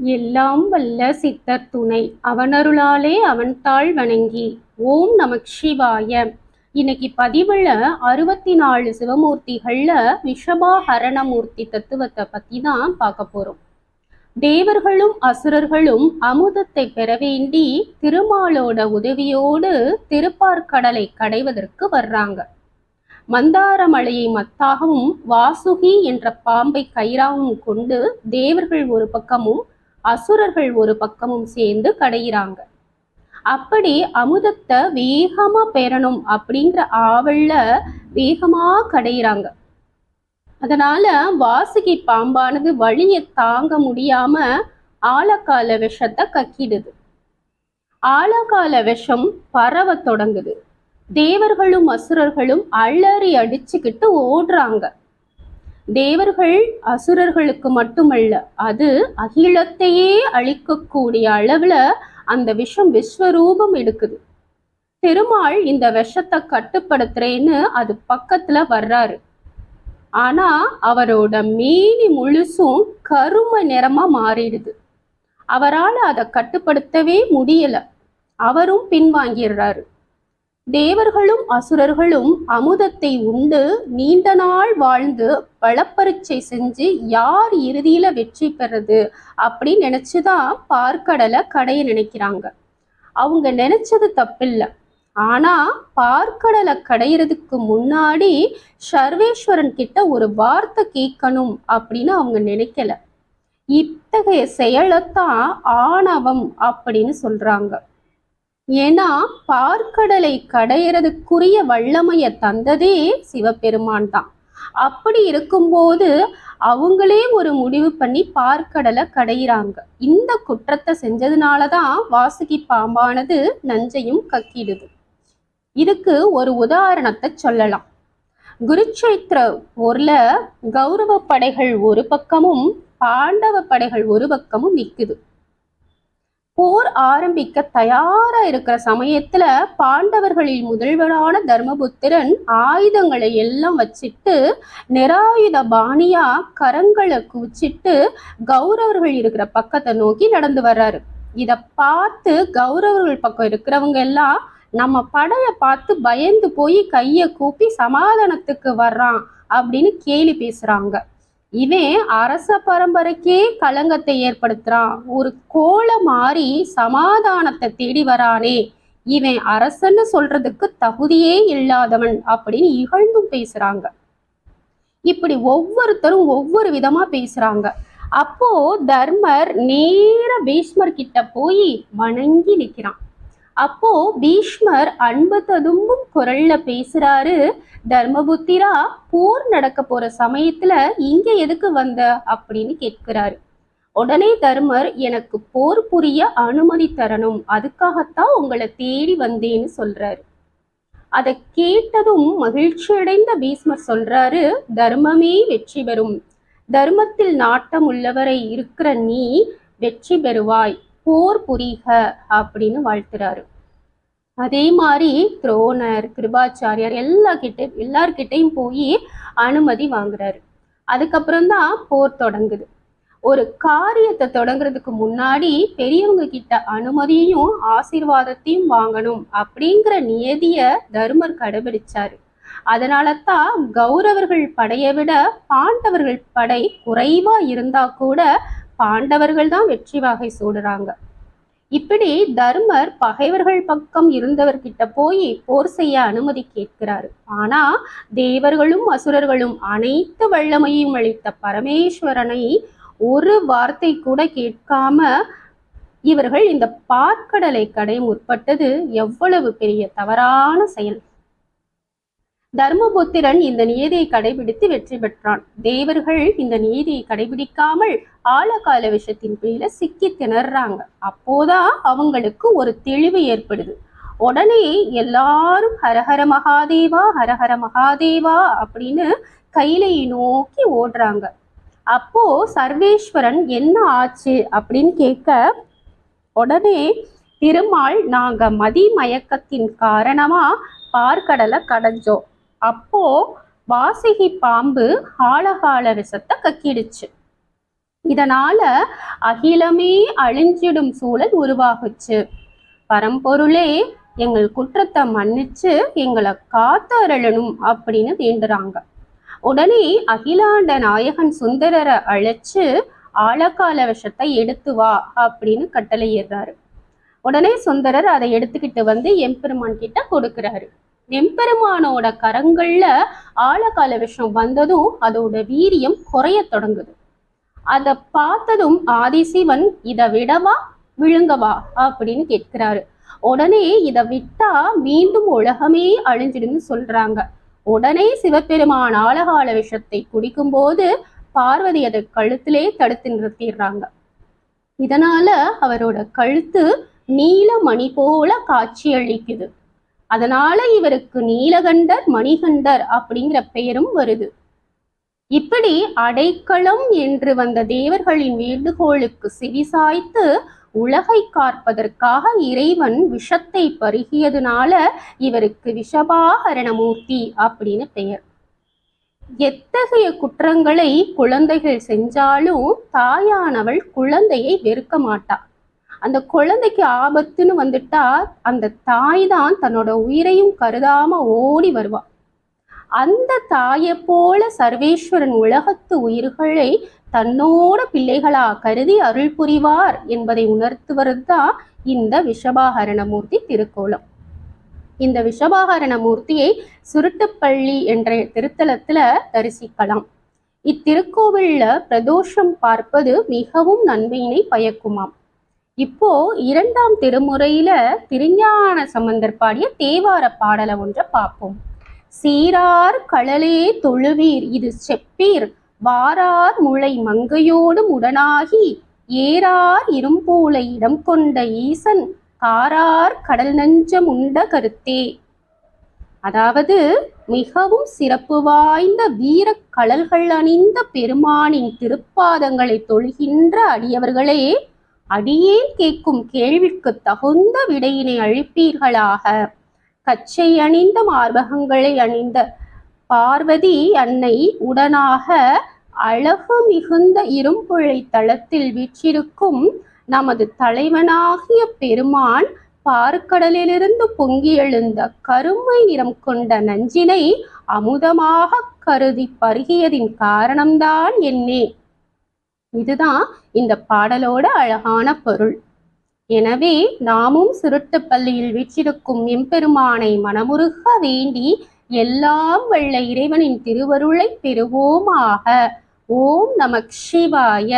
எல்லாம் வல்ல சித்தர் துணை. அவனருளாலே அவன் தாழ் வணங்கி ஓம் நமக் சிவாய. இன்னைக்கு பதிவுல அறுபத்தி நாலு சிவமூர்த்திகள்ல விஷபாஹரணமூர்த்தி தத்துவத்தை பத்தி தான் பார்க்க போறோம். தேவர்களும் அசுரர்களும் அமுதத்தை பெற வேண்டி திருமாலோட உதவியோடு திருப்பார்கடலை கடைவதற்கு வர்றாங்க. மந்தார மலையை மத்தாகவும் வாசுகி என்ற பாம்பை கயிறாகவும் கொண்டு தேவர்கள் ஒரு பக்கமும் அசுரர்கள் ஒரு பக்கமும் சேர்ந்து கடையிறாங்க. அப்படி அமுதத்தை வேகமா பெறணும் அப்படிங்கிற ஆவல்ல வேகமா கடையிறாங்க. அதனால வாசுகி பாம்பானது வழியை தாங்க முடியாம ஆழக்கால விஷத்தை கக்கிடுது. ஆழகால விஷம் பரவ தொடங்குது. தேவர்களும் அசுரர்களும் அலறி அடிச்சுக்கிட்டு ஓடுறாங்க. தேவர்கள் அசுரர்களுக்கு மட்டுமல்ல அது அகிலத்தையே அழிக்கக்கூடிய அளவுல அந்த விஷம் விஸ்வரூபம் எடுக்குது. திருமால் இந்த விஷத்தை கட்டுப்படுத்துறேன்னு அது பக்கத்துல வர்றாரு. ஆனா அவரோட மீனி முழுசும் கரும நிறமா மாறிடுது. அவரால் அதை கட்டுப்படுத்தவே முடியல. அவரும் பின்வாங்கிடுறாரு. தேவர்களும் அசுரர்களும் அமுதத்தை உண்டு நீண்ட நாள் வாழ்ந்து பழப்பரீட்சை செஞ்சு யார் இறுதியில வெற்றி பெறது அப்படின்னு நினைச்சுதான் பார்க்கடலை கடைய நினைக்கிறாங்க. அவங்க நினைச்சது தப்பில்லை. ஆனா பார்க்கடலை கடையிறதுக்கு முன்னாடி சர்வேஸ்வரன் கிட்ட ஒரு வார்த்தை கேட்கணும் அப்படின்னு அவங்க நினைக்கல. இத்தகைய செயலைத்தான் ஆணவம் அப்படின்னு சொல்றாங்க. ஏன்னா பார்க்கடலை கடையிறதுக்குரிய வல்லமைய தந்ததே சிவபெருமான் தான். அப்படி இருக்கும்போது அவங்களே ஒரு முடிவு பண்ணி பார்க்கடலை கடையிறாங்க. இந்த குற்றத்தை செஞ்சதுனாலதான் வாசுகி பாம்பானது நஞ்சையும் கக்கிடுது. இதுக்கு ஒரு உதாரணத்தை சொல்லலாம். குருச்சேத்திர ஊர்ல கௌரவ படைகள் ஒரு பக்கமும் பாண்டவ படைகள் ஒரு பக்கமும் நிக்குது. போர் ஆரம்பிக்க தயாரா இருக்கிற சமயத்துல பாண்டவர்களில் முதல்வரான தர்மபுத்திரன் ஆயுதங்களை எல்லாம் வச்சிட்டு நிராயுத பாணியா கரங்களை குவிச்சிட்டு கௌரவர்கள் இருக்கிற பக்கத்தை நோக்கி நடந்து வர்றாரு. இத பார்த்து கௌரவர்கள் பக்கம் இருக்கிறவங்க எல்லாம் நம்ம படைய பார்த்து பயந்து போய் கைய கூப்பி சமாதானத்துக்கு வர்றான் அப்படின்னு கேலி பேசுறாங்க. இவன் அரச பரம்பரைக்கே களங்கத்தை ஏற்படுத்துறான். ஒரு கோல மாறி சமாதானத்தை தேடி வரானே. இவன் அரசன்னு சொல்றதுக்கு தகுதியே இல்லாதவன் அப்படின்னு இகழ்ந்தும் பேசுறாங்க. இப்படி ஒவ்வொருத்தரும் ஒவ்வொரு விதமா பேசுறாங்க. அப்போ தர்மர் நேர பீஷ்மர் கிட்ட போய் வணங்கி நிற்கிறான் அப்போ பீஷ்மர் அன்பு ததும்பும் குரல்ல பேசுறாரு தர்மபுத்திரா போர் நடக்க போற சமயத்துல இங்க எதுக்கு வந்த? அப்படின்னு கேட்கிறாரு. உடனே தர்மர் எனக்கு போர் புரிய அனுமதி தரணும். அதுக்காகத்தான் உங்களை தேடி வந்தேன்னு சொல்றாரு. அதை கேட்டதும் மகிழ்ச்சி அடைந்த பீஷ்மர் சொல்றாரு தர்மமே வெற்றி பெறும். தர்மத்தில் நாட்டம் உள்ளவரை இருக்கிற நீ வெற்றி பெறுவாய். போர் புரிக அப்படின்னு வாழ்த்துறாரு. அதே மாதிரி துரோணர் கிருபாச்சாரியார் எல்லா கிட்ட எல்லார்கிட்டையும் போய் அனுமதி வாங்குறாரு. அதுக்கப்புறம் தான் போர் தொடங்குது. ஒரு காரியத்தை தொடங்குறதுக்கு முன்னாடி பெரியவங்க கிட்ட அனுமதியையும் ஆசீர்வாதத்தையும் வாங்கணும் அப்படிங்கிற நியதிய தர்மர் கடைபிடிச்சாரு. அதனால தான் கௌரவர்கள் படையை விட பாண்டவர்கள் படை குறைவா இருந்தா கூட பாண்டவர்கள் தான் வெற்றி வாகை சூடுறாங்க. இப்படி தர்மர் பகைவர்கள் பக்கம் இருந்தவர்கிட்ட போய் போர் செய்ய அனுமதி கேட்கிறாரு. ஆனா தேவர்களும் அசுரர்களும் அனைத்து வல்லமையும் அளித்த பரமேஸ்வரனை ஒரு வார்த்தை கூட கேட்காம இவர்கள் இந்த பார்க்கடலை கடை முற்பட்டது. எவ்வளவு பெரிய தவறான செயல். தர்மபுத்திரன் இந்த நீதியை கடைபிடித்து வெற்றி பெற்றான். தேவர்கள் இந்த நீதியை கடைபிடிக்காமல் ஆழகால விஷத்தின் கீழே சிக்கி திணறாங்க. அப்போதான் அவங்களுக்கு ஒரு தெளிவு ஏற்படுது. உடனே எல்லாரும் ஹரஹர மகாதேவா ஹரஹர மகாதேவா அப்படின்னு கைலையை நோக்கி ஓடுறாங்க. அப்போ சர்வேஸ்வரன் என்ன ஆச்சு அப்படின்னு கேட்க உடனே திருமால் நாங்க மதி மயக்கத்தின் காரணமா பார்க்கடலை கடைஞ்சோம். அப்போ வாசிகி பாம்பு ஆழகால விஷத்தை கக்கிடுச்சு. இதனால அகிலமே அழிஞ்சிடும் சூழல் உருவாகுச்சு. பரம்பொருளே எங்கள் குற்றத்தை மன்னிச்சு எங்களை காத்தருளணும் அப்படின்னு வேண்டுறாங்க. உடனே அகிலாண்ட நாயகன் சுந்தரரை அழைச்சு ஆழகால விஷத்தை எடுத்து வா அப்படின்னு கட்டளையிடுறாரு. உடனே சுந்தரர் அதை எடுத்துக்கிட்டு வந்து எம்பெருமான் கிட்ட கொடுக்கிறாரு. எம்பெருமானோட கரங்கள்ல ஆழகால விஷம் வந்ததும் அதோட வீரியம் குறைய தொடங்குது. அதை பார்த்ததும் ஆதிசிவன் இதை விடவா? விழுங்கவா? அப்படின்னு கேட்கிறாரு. உடனே இதை விட்டா மீண்டும் உலகமே அழிஞ்சிடுன்னு சொல்றாங்க. உடனே சிவபெருமான் ஆழகால விஷத்தை குடிக்கும்போது பார்வதி அதை கழுத்திலே தடுத்து நிறுத்திடுறாங்க. இதனால அவரோட கழுத்து நீல மணி போல காட்சியளிக்குது. அதனால இவருக்கு நீலகண்டர் மணிகண்டர் அப்படிங்கிற பெயரும் வருது. இப்படி அடைக்கலம் என்று வந்த தேவர்களின் வேண்டுகோளுக்கு செவிசாய்த்து உலகை காப்பதற்காக இறைவன் விஷத்தை பருகியதுனால இவருக்கு விஷபாகரணமூர்த்தி அப்படின்னு பெயர். எத்தகைய குற்றங்களை குழந்தைகள் செஞ்சாலும் தாயானவள் குழந்தையை வெறுக்க மாட்டாள் அந்த குழந்தைக்கு ஆபத்துன்னு வந்துட்டா அந்த தாய் தான் தன்னோட உயிரையும் கருதாம ஓடி வருவா. அந்த தாயை போல சர்வேஸ்வரன் உலகத்து உயிர்களை தன்னோட பிள்ளைகளா கருதி அருள் புரிவார் என்பதை உணர்த்துவது தான் இந்த விஷபாகரணமூர்த்தி திருக்கோலம் இந்த விஷபாகரண மூர்த்தியை சுருட்டுப்பள்ளி என்ற திருத்தலத்துல தரிசிக்கலாம். இத்திருக்கோவில்ல பிரதோஷம் பார்ப்பது மிகவும் நன்மையினை பயக்குமாம். இப்போ இரண்டாம் திருமுறையில திருஞான சம்பந்தர் பாடிய தேவார பாடலை ஒன்றை பார்ப்போம். சீரார் களலே தொழுவீர் இது செப்பீர். வாரார் முளை மங்கையோடும் உடனாகி ஏறார் இரும்பூலை இடம் கொண்ட ஈசன். காரார் கடல் நஞ்சம் உண்ட கருத்தே. அதாவது மிகவும் சிறப்பு வாய்ந்த வீர கடல்கள் அணிந்த பெருமானின் திருப்பாதங்களை தொழுகின்ற அடியவர்களே அடியேன் கேட்கும் கேள்விக்கு தகுந்த விடையினை அழிப்பீர்களாக கச்சை அணிந்த மார்பகங்களை அணிந்த பார்வதி அன்னை உடனாக அழகு மிகுந்த இரும்புழை தளத்தில் வீற்றிருக்கும் நமது தலைவனாகிய பெருமான் பார்க்கடலிலிருந்து பொங்கி எழுந்த கருமை நிறம் கொண்ட நஞ்சினை அமுதமாக கருதி பருகியதின் காரணம்தான் என்னே. இதுதான் இந்த பாடலோட அழகான பொருள். எனவே நாமும் சுருட்டுப்பள்ளியில் வீற்றிருக்கும் எம்பெருமானை மனமுருக வேண்டி எல்லாம் வல்ல இறைவனின் திருவருளை பெறுவோமாக. ஓம் நமக் சிவாய.